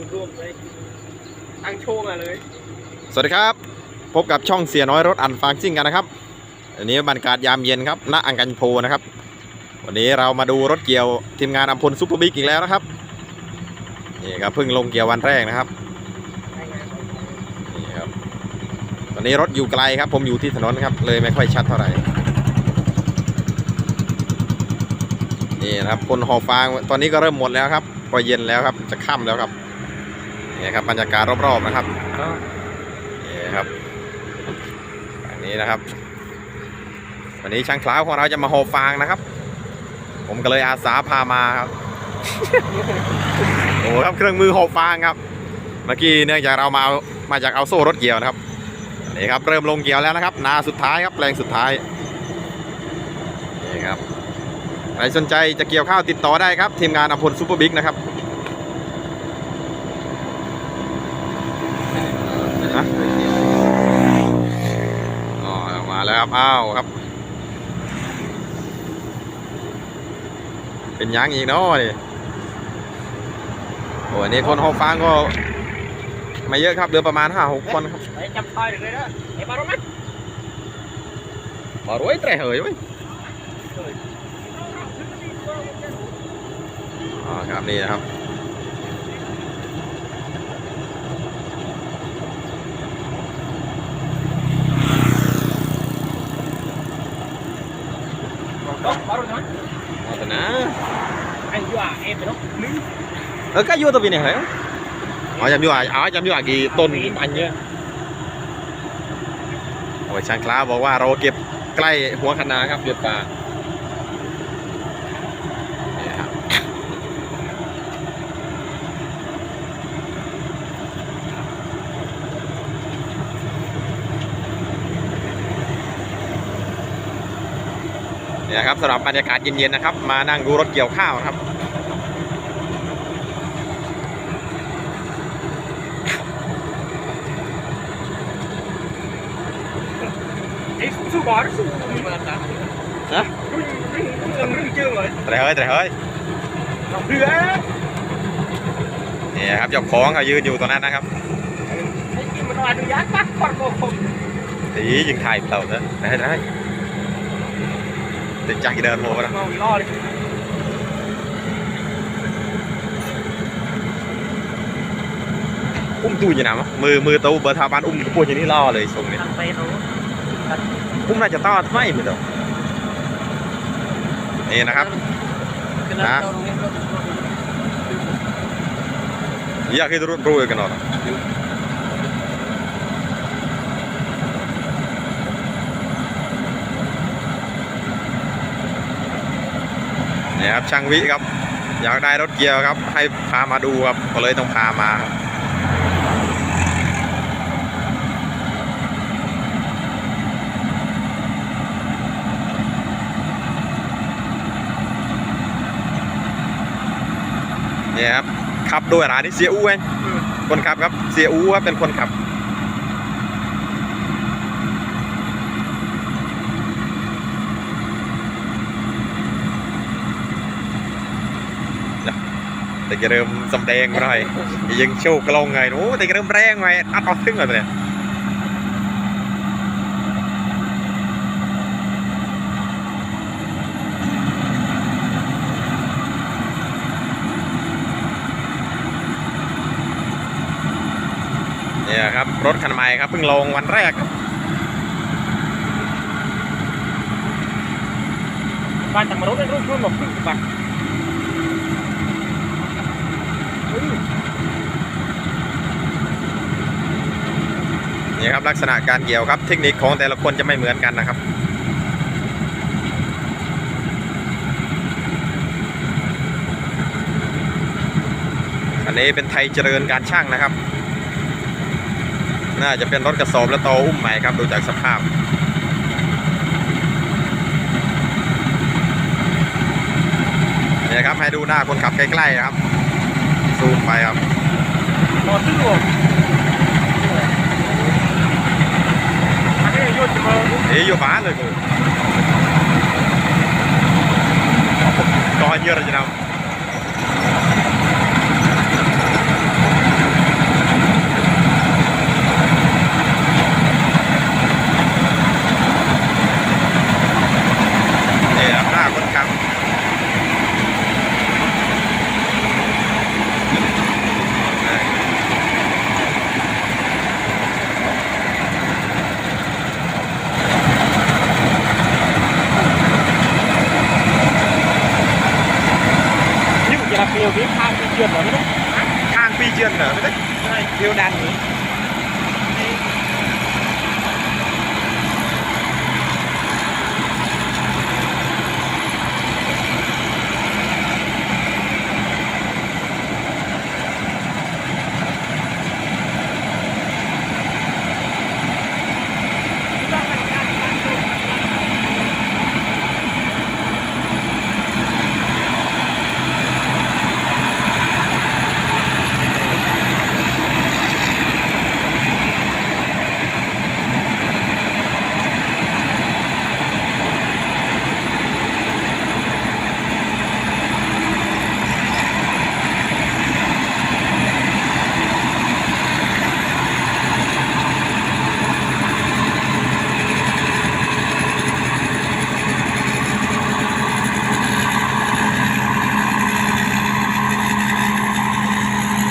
ุดร่วมเลยตั้งโชว์มาเลย สวัสดีครับ พบกับช่องเสียน้อยรถอันฟางซิ่งกันนะครับ อันนี้บรรยากาศยามเย็นครับณอังกันโพนะครับ วันนี้เรามาดูรถเกี่ยวทีมงานอัมพลซุปเปอร์บิ๊กอีกแล้วนะครับ นี่ครับเพิ่งลงเกี่ยววันแรกนะครับ นี่ครับ ตอนนี้รถอยู่ไกลครับ ผมอยู่ที่ถนนครับ เลยไม่ค่อยชัดเท่าไหร่ นี่นะครับคนหอฟางตอนนี้ก็เริ่มหมดแล้วครับ ก็เย็นแล้วครับ จะค่ำแล้วครับ นี่ครับบรรยากาศรอบๆนะครับนี่ครับอันนี้นะครับ วันนี้ช่างคล้าวของเราจะมาโหอฟางนะครับ ผมก็เลยอาสาพามาครับโอ้ครับเครื่องมือโหอฟางครับ เมื่อกี้เนื่องจากเรามาเอามาจากเอาโซ่รถเกี่ยวนะครับนี่ครับเริ่มลงเกี่ยวแล้วนะครับ นาสุดท้ายครับแปลงสุดท้ายนี่ครับใครสนใจจะเกี่ยวข้าวติดต่อได้ครับ ทีมงานอำพลซูเปอร์บิ๊กนะครับ นะอ๋อมาแล้วครับ อ้าวครับ เป็นยังอีกเนาะนี่โอ้อันนี้คนหอฟังก็ ไม่เยอะครับเดือนประมาณห้าหกคนครับไอ้จับทอยเลยนะไอ้บอลมั้ยพอรวยแต่เหยเว้ยอ๋อครับนี่นะครับ ต้องบอลมั้ย เอาแต่นะ ไอ้ยัวเอ็มไปเนาะนึงเออก็อยู่ตัวปี này เหรออ๋อจำอยู่อะอ๋อจำอยู่อะกี่ต้นอันเนี้ยโอ้ยช่างคล้าบอกว่าเราเก็บใกล้หัวคะนาครับเดือดป่า เนี่ยครับสำหรับบรรยากาศเย็นๆนะครับ มานั่งดูรถเกี่ยวข้าวนะครับไอ้สู้บอลสู้มาตาฮะรุ่งรุ่งรุ่งรุ่งเจืองเลยแต่เฮ้ยแต่เฮ้ยเพื่อนี่ครับเจ้าของเขายืนอยู่ตรงนั้นนะครับไอ้กินมันอนุญาตปักปักโกคมอียิงถ่ายเต่าเนอะได้ได้ ติดจักรเดินโมกันนะมองล่อเลยอุ้มตู้อยู่ไหนวะมือมือตู้เบอร์ทาบานอุ้มกระปุกอย่างนี้ล่อเลยทรงเนี่ยทางไปเขาอุ้มน่าจะต้อไม่เหมือนเดิมนี่นะครับอยากให้รู้รู้กันหน่อย นี่ยครับช่างวิครับ อยากได้รถเกียร์ครับ ให้พามาดูครับก็เลยต้องพามาครับเนี่ยครับขับโดยร้านที่เสียอู้เองคนขับครับเสียอู้ครับเป็นคนขับ แต่จะเริ่มสำแดงมาหน่อยยังโชว์กลองไงโอ้แต่จะเริ่มแรงไงอัดออกทึ่งเลยเนี่ยเนี่ยครับรถคันใหม่ครับเพิ่งลงวันแรกครับบ้านต่างมารถเป็นรูปรุ่นแบบพึ่งปัก นี่ครับลักษณะการเกี่ยวครับ เทคนิคของแต่ละคนจะไม่เหมือนกันนะครับอันนี้เป็นไทยเจริญการช่างนะครับ น่าจะเป็นรถกระสอบและโตอุ้มใหม่ครับดูจากสภาพเนี่ยครับให้ดูหน้าคนขับใกล้ๆนะครับ ซูมไปครับหมดตู้อันนี้ย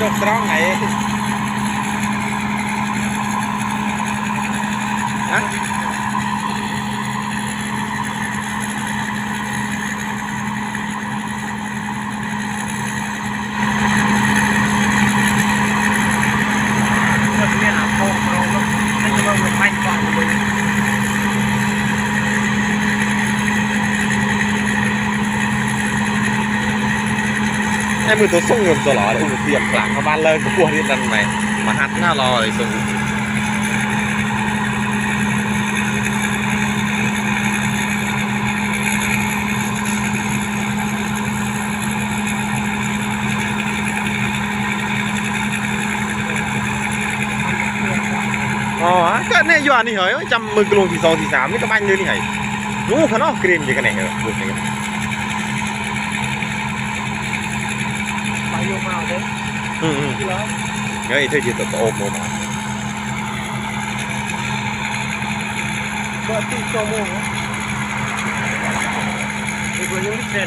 ចុះត្ไอ้มือตัวส่งเงินตลอดอุ้ยเสียบหลังเข้าบ้านเลยกลัวกนี้นั่นไหมมาหัดหน้ารอเลยส่งอ๋อก็เนี่ยยู่อันนี้เหรอจำมือกลงที่สองที่สามนี่ก็บ้านเลยนี่ไงนู้นเขาเนาะเกรียมยังไงเหรอพูดยังไงไปโยมาเลยอืมอืมที่แล้วเฮ้ยเธอจะตโอมโมมาก็ตีโจโม่อีกคนยังไม่เจอหน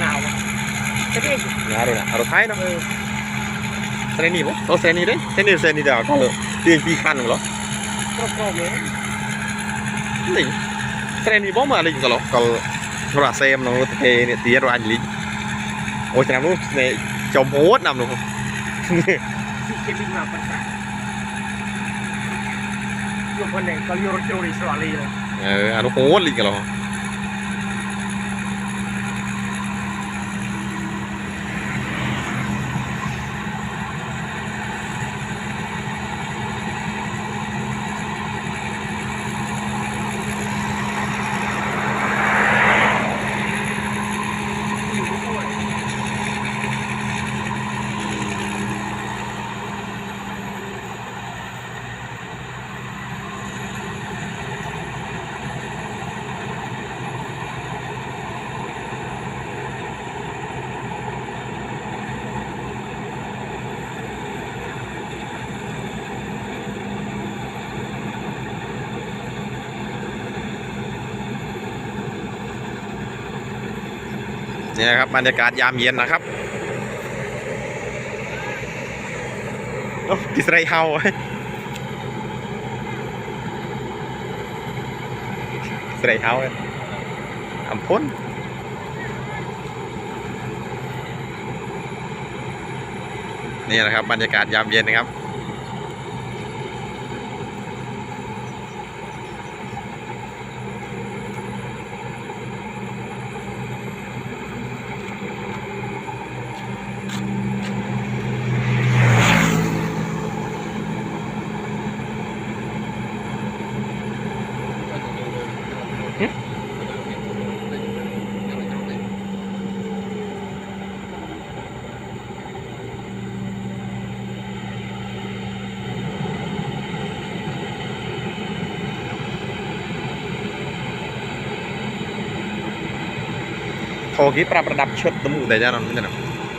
าวแต่เด็กนะรู้นะเราท้ายเนาะเซนนี่ปะโอ้เซนนี่เด้เซนนี่เซนนี่เดี๋ยวก็เดือนปีคันเหรอครอบครัวเนี่ยนี่เซนนี่บ่มาเลยก็หรอก็โทรศัพท์น้องเทเนี่ยตีรอันลิโอ้ยนะนู้นเนี่ย จมโหดนำนู้นที่เก็บวิ่งมาปัสสาวะอยู่คนหนึ่งก็อยู่รถโจริสวาลีเลยเอออันนู้นโหดลิกันหรอ อยู่ทุกคน นี่นะครับบรรยากาศยามเย็นนะครับโอ้กิสไรเฮาเว้ยกิสไรเฮ้ยอัมพ้นนี่นะครับบรรยากาศยามเย็นนะครับ អូគេប្រាប់ប្រដាប់ឈុតទៅមុខតែយ៉ាងមិនដឹង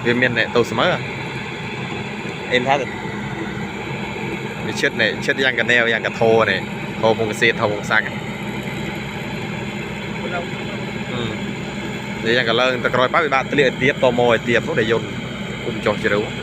វាមានអ្នកទៅស្មើអេមថាទៅវាឈិតនេះឈិតយ៉ាងកណែវយ៉ាងកធោនេះធោពងកសៀតធោពងសាក់នេះយ៉ាងកលើងតក្រោយបើវាបាក់ធ្លាកឲ្យទៀតតមកឲ្យទៀតនោះដែលយន្តគុំចោះជ្រៅ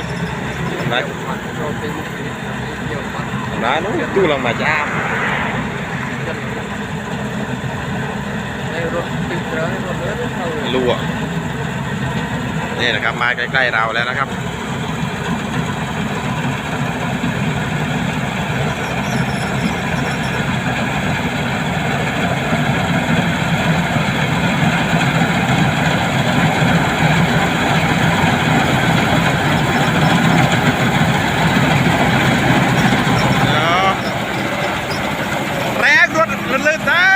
งตะกรอยป้าไปบ้านตะเลียเตียบโตโมยเตียบลูกเดยยนต์คุมจองจิรู้ ก็เราเอาคิวแต่นี่ ตุ๊กลง ฮะ อ๋อนั่นคือบาลุบเสราปันจันได้ มันโดนเป็นเกี่ยวมัน ได้นู้นตู้ลงมาจ้า ในรถติดเรือรถเรือเข้าเลย รั่วนี่นะครับมาใกล้ๆเราแล้วนะครับ แรงรถลื่นๆได้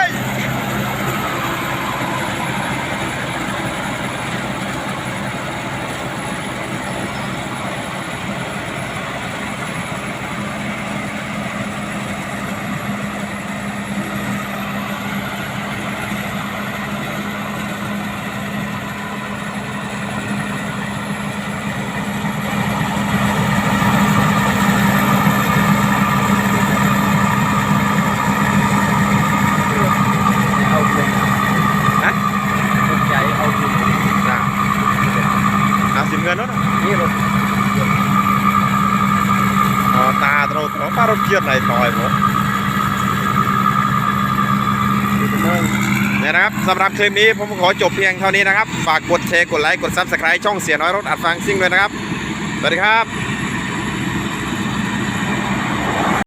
เอาเงิน ฮะ รถใหญ่เอาเงิน น่ะ เอาสิบเงินนาะนี่รถตาเราเราป้ารถเกียร์ไหนถอยผมนะครับสำหรับคลิปนี้ผมขอจบเพียงเท่านี้นะครับ ฝากกดแชร์กดไลค์กดซับสไครต์ช่องเสียน้อยรถอัดฟังซิ่งด้วยนะครับ สวัสดีครับ